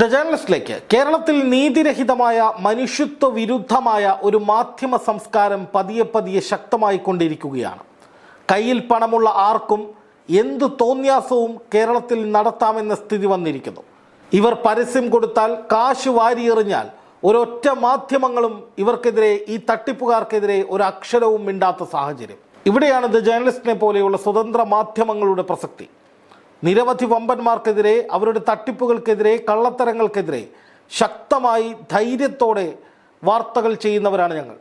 The ജേർണലിസ്റ്റിലേക്ക്. കേരളത്തിൽ നീതിരഹിതമായ മനുഷ്യത്വ വിരുദ്ധമായ ഒരു മാധ്യമ സംസ്കാരം പതിയെ പതിയെ ശക്തമായി കൊണ്ടിരിക്കുകയാണ്. കയ്യിൽ പണമുള്ള ആർക്കും എന്ത് തോന്യാസവും കേരളത്തിൽ നടത്താമെന്ന സ്ഥിതി വന്നിരിക്കുന്നു. ഇവർ പരസ്യം കൊടുത്താൽ കാശ് വാരിയെറിഞ്ഞാൽ ഒരൊറ്റ മാധ്യമങ്ങളും ഇവർക്കെതിരെ ഈ തട്ടിപ്പുകാർക്കെതിരെ ഒരു അക്ഷരവും മിണ്ടാത്ത സാഹചര്യം. ഇവിടെയാണ് ദ ജേർണലിസ്റ്റിനെ പോലെയുള്ള സ്വതന്ത്ര മാധ്യമങ്ങളുടെ പ്രസക്തി. നിരവധി വമ്പന്മാർക്കെതിരെ അവരുടെ തട്ടിപ്പുകൾക്കെതിരെ കള്ളത്തരങ്ങൾക്കെതിരെ ശക്തമായി ധൈര്യത്തോടെ വാർത്തകൾ ചെയ്യുന്നവരാണ് ഞങ്ങൾ.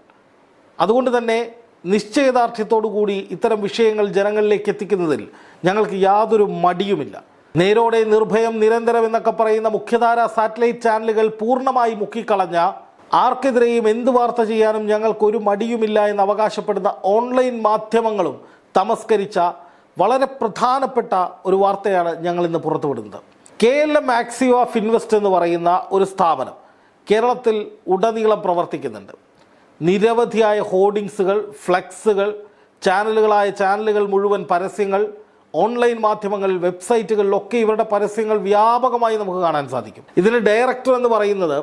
അതുകൊണ്ട് തന്നെ നിശ്ചയദാർഢ്യത്തോടു കൂടി ഇത്തരം വിഷയങ്ങൾ ജനങ്ങളിലേക്ക് എത്തിക്കുന്നതിൽ ഞങ്ങൾക്ക് യാതൊരു മടിയുമില്ല. നേരോടെ നിർഭയം നിരന്തരം എന്നൊക്കെ പറയുന്ന മുഖ്യധാര സാറ്റലൈറ്റ് ചാനലുകൾ പൂർണമായി മുക്കിക്കളഞ്ഞ ആർക്കെതിരെയും എന്ത് വാർത്ത ചെയ്യാനും ഞങ്ങൾക്കൊരു മടിയുമില്ല എന്ന് അവകാശപ്പെടുന്ന ഓൺലൈൻ മാധ്യമങ്ങളും തമസ്കരിച്ച വളരെ പ്രധാനപ്പെട്ട ഒരു വാർത്തയാണ് ഞങ്ങൾ ഇന്ന് പുറത്തുവിടുന്നത്. K L M Axi of invest എന്ന് പറയുന്ന ഒരു സ്ഥാപനം കേരളത്തിൽ ഉടനീളം പ്രവർത്തിക്കുന്നുണ്ട്. നിരവധിയായ ഹോർഡിങ്സുകൾ ഫ്ലെക്സുകൾ ചാനലുകളായ ചാനലുകൾ മുഴുവൻ പരസ്യങ്ങൾ ഓൺലൈൻ മാധ്യമങ്ങൾ വെബ്സൈറ്റുകളിലൊക്കെ ഇവരുടെ പരസ്യങ്ങൾ വ്യാപകമായി നമുക്ക് കാണാൻ സാധിക്കും. ഇതിന് ഡയറക്ടർ എന്ന് പറയുന്നത്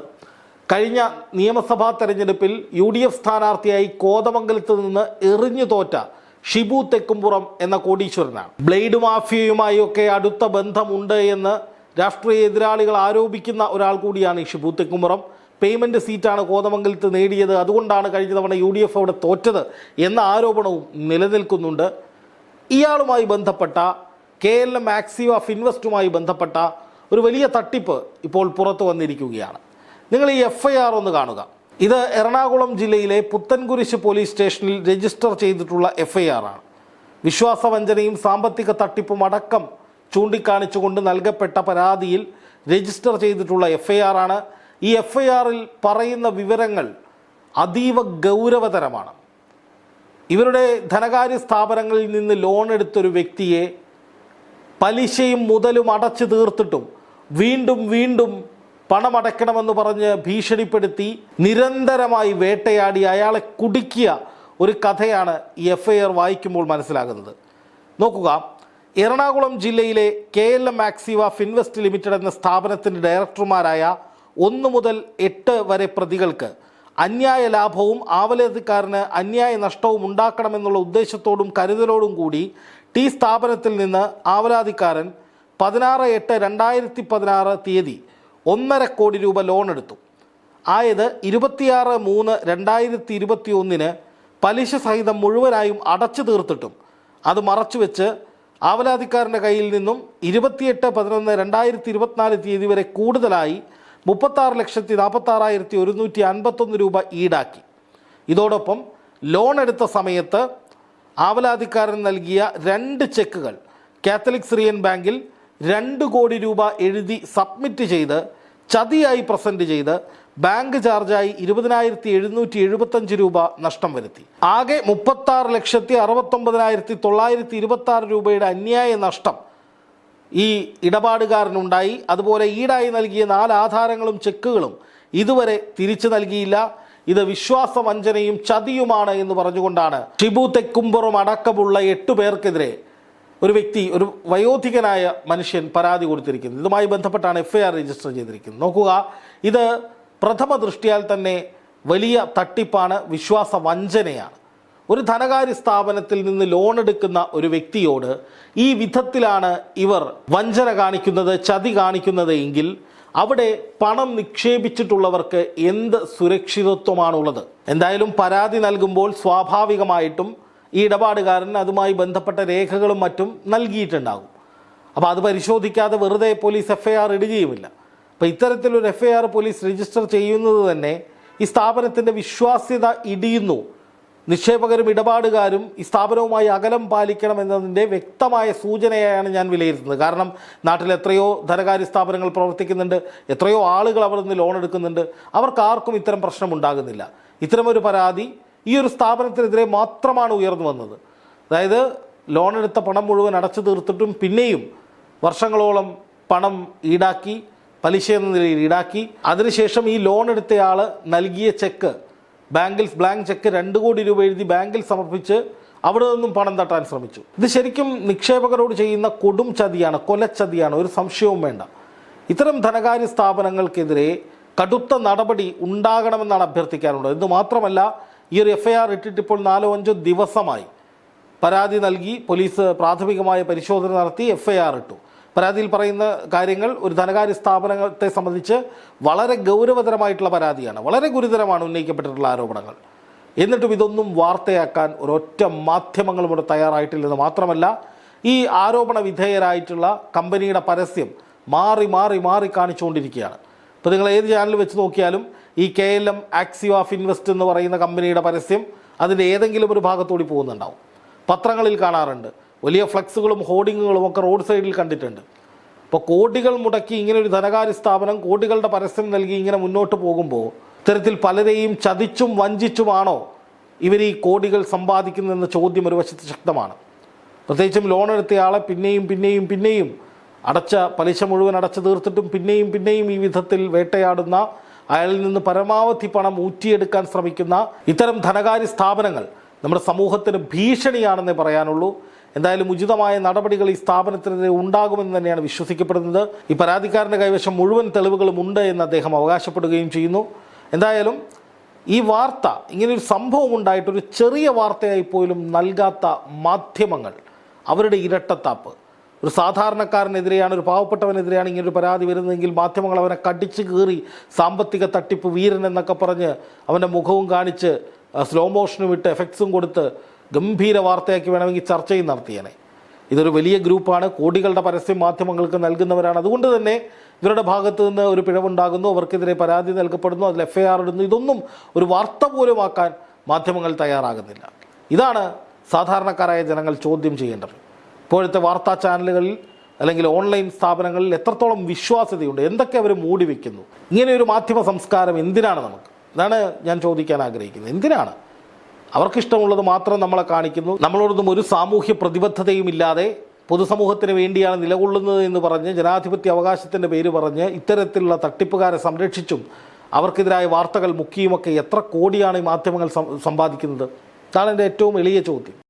കഴിഞ്ഞ നിയമസഭാ തെരഞ്ഞെടുപ്പിൽ യു ഡി എഫ് സ്ഥാനാർത്ഥിയായി കോതമംഗലത്ത് നിന്ന് എറിഞ്ഞു തോറ്റ ഷിബു തെക്കുംപുറം എന്ന കോടീശ്വരനാണ്. ബ്ലേഡ് മാഫിയയുമായി ഒക്കെ അടുത്ത ബന്ധമുണ്ട് എന്ന് രാഷ്ട്രീയ എതിരാളികൾ ആരോപിക്കുന്ന ഒരാൾ കൂടിയാണ് ഈ ഷിബു തെക്കുംപുറം. പേയ്മെന്റ് സീറ്റാണ് കോതമംഗലത്ത് നേടിയത്. അതുകൊണ്ടാണ് കഴിഞ്ഞ തവണ യു ഡി എഫ് അവിടെ തോറ്റത് എന്ന ആരോപണവും നിലനിൽക്കുന്നുണ്ട്. ഇയാളുമായി ബന്ധപ്പെട്ട K L M Axiv of ഇൻവെസ്റ്റുമായി ബന്ധപ്പെട്ട ഒരു വലിയ തട്ടിപ്പ് ഇപ്പോൾ പുറത്തു വന്നിരിക്കുകയാണ്. നിങ്ങൾ ഈ എഫ് ഐ ആർ ഒന്ന് കാണുക. ഇത് എറണാകുളം ജില്ലയിലെ പുത്തൻകുരിശ് പോലീസ് സ്റ്റേഷനിൽ രജിസ്റ്റർ ചെയ്തിട്ടുള്ള എഫ് ഐ ആർ ആണ്. വിശ്വാസവഞ്ചനയും സാമ്പത്തിക തട്ടിപ്പും അടക്കം ചൂണ്ടിക്കാണിച്ചുകൊണ്ട് നൽകപ്പെട്ട പരാതിയിൽ രജിസ്റ്റർ ചെയ്തിട്ടുള്ള എഫ് ഐ ആർ ആണ്. ഈ എഫ്ഐആറിൽ പറയുന്ന വിവരങ്ങൾ അതീവ ഗൗരവതരമാണ്. ഇവരുടെ ധനകാര്യ സ്ഥാപനങ്ങളിൽ നിന്ന് ലോൺ എടുത്തൊരു വ്യക്തിയെ പലിശയും മുതലും അടച്ചു തീർത്തിട്ടും വീണ്ടും വീണ്ടും പണമടയ്ക്കണമെന്ന് പറഞ്ഞ് ഭീഷണിപ്പെടുത്തി നിരന്തരമായി വേട്ടയാടി അയാളെ കുടുക്കിയ ഒരു കഥയാണ് ഈ എഫ് ഐ ആർ വായിക്കുമ്പോൾ മനസ്സിലാകുന്നത്. നോക്കുക എറണാകുളം ജില്ലയിലെ K L M Axiv Finvest limited എന്ന സ്ഥാപനത്തിന്റെ ഡയറക്ടർമാരായ ഒന്ന് മുതൽ എട്ട് വരെ പ്രതികൾക്ക് അന്യായ ലാഭവും ആവലാതിക്കാരന് അന്യായ നഷ്ടവും ഉണ്ടാക്കണമെന്നുള്ള ഉദ്ദേശത്തോടും കരുതലോടും കൂടി ടി സ്ഥാപനത്തിൽ നിന്ന് ആവലാതിക്കാരൻ പതിനാറ് എട്ട് രണ്ടായിരത്തി പതിനാറ് തീയതി ഒന്നര കോടി രൂപ ലോൺ എടുത്തു. ആയത് ഇരുപത്തിയാറ് മൂന്ന് രണ്ടായിരത്തി ഇരുപത്തി ഒന്നിന് പലിശ സഹിതം മുഴുവനായും അടച്ചു തീർത്തിട്ടും. അത് മറച്ചു വെച്ച് ആവലാതിക്കാരന്റെ കയ്യിൽ നിന്നും ഇരുപത്തിയെട്ട് പതിനൊന്ന് രണ്ടായിരത്തി ഇരുപത്തിനാല് തീയതി വരെ കൂടുതലായി മുപ്പത്താറ് ലക്ഷത്തി നാൽപ്പത്താറായിരത്തി ഒരുന്നൂറ്റി അൻപത്തൊന്ന് രൂപ ഈടാക്കി. ഇതോടൊപ്പം ലോൺ എടുത്ത സമയത്ത് ആവലാതിക്കാരൻ നൽകിയ രണ്ട് ചെക്കുകൾ കാത്തലിക് സിറിയൻ ബാങ്കിൽ രണ്ട് കോടി രൂപ എഴുതി സബ്മിറ്റ് ചെയ്ത് ചതിയായി പ്രസന്റ് ചെയ്ത് ബാങ്ക് ചാർജായി ഇരുപതിനായിരത്തി എഴുന്നൂറ്റി എഴുപത്തഞ്ച് രൂപ നഷ്ടം വരുത്തി. ആകെ മുപ്പത്താറ് ലക്ഷത്തി അറുപത്തൊമ്പതിനായിരത്തി തൊള്ളായിരത്തി ഇരുപത്തി രൂപയുടെ അന്യായ നഷ്ടം ഈ ഇടപാടുകാരനുണ്ടായി. അതുപോലെ ഈടായി നൽകിയ നാല് ആധാരങ്ങളും ചെക്കുകളും ഇതുവരെ തിരിച്ചു നൽകിയില്ല. ഇത് വിശ്വാസവഞ്ചനയും ചതിയുമാണ് എന്ന് പറഞ്ഞുകൊണ്ടാണ് ഷിബു തെക്കുംപുറം അടക്കമുള്ള എട്ടു പേർക്കെതിരെ ഒരു വ്യക്തി ഒരു വയോധികനായ മനുഷ്യൻ പരാതി കൊടുത്തിരിക്കുന്നത് ഇതുമായി ബന്ധപ്പെട്ടാണ് എഫ് രജിസ്റ്റർ ചെയ്തിരിക്കുന്നത്. നോക്കുക ഇത് പ്രഥമ ദൃഷ്ടിയാൽ തന്നെ വലിയ തട്ടിപ്പാണ് വിശ്വാസ വഞ്ചനയാണ്. ഒരു ധനകാര്യ സ്ഥാപനത്തിൽ നിന്ന് ലോൺ എടുക്കുന്ന ഒരു വ്യക്തിയോട് ഈ വിധത്തിലാണ് ഇവർ വഞ്ചന കാണിക്കുന്നത് ചതി കാണിക്കുന്നത് എങ്കിൽ അവിടെ പണം നിക്ഷേപിച്ചിട്ടുള്ളവർക്ക് എന്ത് സുരക്ഷിതത്വമാണുള്ളത്? എന്തായാലും പരാതി നൽകുമ്പോൾ സ്വാഭാവികമായിട്ടും ഈ ഇടപാടുകാരൻ അതുമായി ബന്ധപ്പെട്ട രേഖകളും മറ്റും നൽകിയിട്ടുണ്ടാകും. അപ്പോൾ അത് പരിശോധിക്കാതെ വെറുതെ പോലീസ് എഫ് ഐ ആർ ഇടുകയുമില്ല അപ്പോൾ ഇത്തരത്തിലൊരു F I R police register ചെയ്യുന്നത് തന്നെ ഈ സ്ഥാപനത്തിന്റെ വിശ്വാസ്യത ഇടിയുന്നു. നിക്ഷേപകരും ഇടപാടുകാരും ഈ സ്ഥാപനവുമായി അകലം പാലിക്കണം എന്നതിന്റെ വ്യക്തമായ സൂചനയാണ് ഞാൻ വിലയിരുത്തുന്നത്. കാരണം നാട്ടിൽ എത്രയോ ധനകാര്യ സ്ഥാപനങ്ങൾ പ്രവർത്തിക്കുന്നുണ്ട് എത്രയോ ആളുകൾ അവിടെ നിന്ന് ലോൺ എടുക്കുന്നുണ്ട്. അവർക്ക് ആർക്കും ഇത്തരം പ്രശ്നം ഉണ്ടാകുന്നില്ല. ഇത്തരമൊരു പരാതി ഈ ഒരു സ്ഥാപനത്തിനെതിരെ മാത്രമാണ് ഉയർന്നു വന്നത്. അതായത് ലോൺ എടുത്ത പണം മുഴുവൻ അടച്ചു തീർത്തിട്ടും പിന്നെയും വർഷങ്ങളോളം പണം ഈടാക്കി പലിശ എന്ന നിലയിൽ ഈടാക്കി. അതിനുശേഷം ഈ ലോൺ എടുത്തയാൾ നൽകിയ ചെക്ക് ബാങ്കിൽ ബ്ലാങ്ക് ചെക്ക് രണ്ട് കോടി രൂപ എഴുതി ബാങ്കിൽ സമർപ്പിച്ച് അവിടെ നിന്നും പണം തട്ടാൻ ശ്രമിച്ചു. ഇത് ശരിക്കും നിക്ഷേപകരോട് ചെയ്യുന്ന കൊടും ചതിയാണ് കൊലച്ചതിയാണ് ഒരു സംശയവും വേണ്ട. ഇത്തരം ധനകാര്യ സ്ഥാപനങ്ങൾക്കെതിരെ കടുത്ത നടപടി ഉണ്ടാകണമെന്നാണ് അഭ്യർത്ഥിക്കാനുള്ളത്. ഇത് മാത്രമല്ല ഈ ഒരു എഫ് ഐ ആർ ഇട്ടിട്ട് ഇപ്പോൾ നാലോ അഞ്ചോ ദിവസമായി. പരാതി നൽകി പോലീസ് പ്രാഥമികമായ പരിശോധന നടത്തി എഫ് ഐ ആർ ഇട്ടു. പരാതിയിൽ പറയുന്ന കാര്യങ്ങൾ ഒരു ധനകാര്യ സ്ഥാപനത്തെ സംബന്ധിച്ച് വളരെ ഗൗരവതരമായിട്ടുള്ള പരാതിയാണ്. വളരെ ഗുരുതരമാണ് ഉന്നയിക്കപ്പെട്ടിട്ടുള്ള ആരോപണങ്ങൾ. എന്നിട്ടും ഇതൊന്നും വാർത്തയാക്കാൻ ഒരൊറ്റ മാധ്യമങ്ങളും ഇവിടെ തയ്യാറായിട്ടില്ലെന്ന് മാത്രമല്ല ഈ ആരോപണ വിധേയരായിട്ടുള്ള കമ്പനിയുടെ പരസ്യം മാറി മാറി മാറി കാണിച്ചുകൊണ്ടിരിക്കുകയാണ്. ഇപ്പോൾ നിങ്ങൾ ഏത് ചാനൽ വെച്ച് നോക്കിയാലും ഈ K L M Axio of invest എന്ന് പറയുന്ന കമ്പനിയുടെ പരസ്യം അതിന്റെ ഏതെങ്കിലും ഒരു ഭാഗത്തൂടി പോകുന്നുണ്ടാവും. പത്രങ്ങളിൽ കാണാറുണ്ട്. വലിയ ഫ്ലക്സുകളും ഹോർഡിങ്ങുകളും ഒക്കെ റോഡ് സൈഡിൽ കണ്ടിട്ടുണ്ട്. അപ്പോൾ കോടികൾ മുടക്കി ഇങ്ങനെ ഒരു ധനകാര്യ സ്ഥാപനം കോടികളുടെ പരസ്യം നൽകി ഇങ്ങനെ മുന്നോട്ട് പോകുമ്പോൾ ഇത്തരത്തിൽ പലരെയും ചതിച്ചും വഞ്ചിച്ചുമാണോ ഇവർ ഈ കോടികൾ സമ്പാദിക്കുന്നതെന്ന ചോദ്യം ഒരു വശത്ത് ശക്തമാണ്. പ്രത്യേകിച്ചും ലോൺ എടുത്തയാളെ പിന്നെയും പിന്നെയും പിന്നെയും അടച്ച പലിശ മുഴുവൻ അടച്ചു തീർത്തിട്ടും പിന്നെയും പിന്നെയും ഈ വിധത്തിൽ വേട്ടയാടുന്ന അയാളിൽ നിന്ന് പരമാവധി പണം ഊറ്റിയെടുക്കാൻ ശ്രമിക്കുന്ന ഇത്തരം ധനകാര്യ സ്ഥാപനങ്ങൾ നമ്മുടെ സമൂഹത്തിന് ഭീഷണിയാണെന്നേ പറയാനുള്ളൂ. എന്തായാലും ഉചിതമായ നടപടികൾ ഈ സ്ഥാപനത്തിനെതിരെ ഉണ്ടാകുമെന്ന് തന്നെയാണ് വിശ്വസിക്കപ്പെടുന്നത്. ഈ പരാതിക്കാരന്റെ കൈവശം മുഴുവൻ തെളിവുകളും ഉണ്ട് എന്ന് അദ്ദേഹം അവകാശപ്പെടുകയും ചെയ്യുന്നു. എന്തായാലും ഈ വാർത്ത ഇങ്ങനൊരു സംഭവം ഉണ്ടായിട്ടൊരു ചെറിയ വാർത്തയായി പോലും നൽകാത്ത മാധ്യമങ്ങൾ അവരുടെ ഇരട്ടത്താപ്പ്. ഒരു സാധാരണക്കാരനെതിരെയാണ് ഒരു പാവപ്പെട്ടവനെതിരെയാണ് ഇങ്ങനെ ഒരു പരാതി വരുന്നതെങ്കിൽ മാധ്യമങ്ങൾ അവനെ കടിച്ചു കീറി സാമ്പത്തിക തട്ടിപ്പ് വീരൻ എന്നൊക്കെ പറഞ്ഞ് അവന്റെ മുഖവും കാണിച്ച് സ്ലോ മോഷനും ഇട്ട് എഫക്ട്സും കൊടുത്ത് ഗംഭീര വാർത്തയാക്കി വേണമെങ്കിൽ ചർച്ചയും നടത്തിയേനെ. ഇതൊരു വലിയ ഗ്രൂപ്പാണ്. കോടികളുടെ പരസ്യം മാധ്യമങ്ങൾക്ക് നൽകുന്നവരാണ്. അതുകൊണ്ട് തന്നെ ഇവരുടെ ഭാഗത്ത് നിന്ന് ഒരു പിഴവുണ്ടാകുന്നു അവർക്കെതിരെ പരാതി നൽകപ്പെടുന്നു അതിൽ എഫ് ഐ ആർ ഇടുന്നു. ഇതൊന്നും ഒരു വാർത്ത പോലും ആക്കാൻ മാധ്യമങ്ങൾ തയ്യാറാകുന്നില്ല. ഇതാണ് സാധാരണക്കാരായ ജനങ്ങൾ ചോദ്യം ചെയ്യേണ്ടത്. ഇപ്പോഴത്തെ വാർത്താ ചാനലുകളിൽ അല്ലെങ്കിൽ ഓൺലൈൻ സ്ഥാപനങ്ങളിൽ എത്രത്തോളം വിശ്വാസ്യതയുണ്ട്? എന്തൊക്കെ അവർ മൂടി വയ്ക്കുന്നു ഇങ്ങനെ ഒരു മാധ്യമ സംസ്കാരം എന്തിനാണ് നമുക്ക്? ഇതാണ് ഞാൻ ചോദിക്കാൻ ആഗ്രഹിക്കുന്നത്. എന്തിനാണ്? അവർക്കിഷ്ടമുള്ളത് മാത്രം നമ്മളെ കാണിക്കുന്നു. നമ്മളോടൊന്നും ഒരു സാമൂഹ്യ പ്രതിബദ്ധതയും ഇല്ലാതെ പൊതുസമൂഹത്തിന് വേണ്ടിയാണ് നിലകൊള്ളുന്നത് എന്ന് പറഞ്ഞ് ജനാധിപത്യ അവകാശത്തിന്റെ പേര് പറഞ്ഞ് ഇത്തരത്തിലുള്ള തട്ടിപ്പുകാരെ സംരക്ഷിച്ചും അവർക്കെതിരായ വാർത്തകൾ മുക്കിയുമൊക്കെ എത്ര കോടിയാണ് ഈ മാധ്യമങ്ങൾ സമ്പാദിക്കുന്നത്? ഇതാണ് എന്റെ ഏറ്റവും എളിയ ചോദ്യം.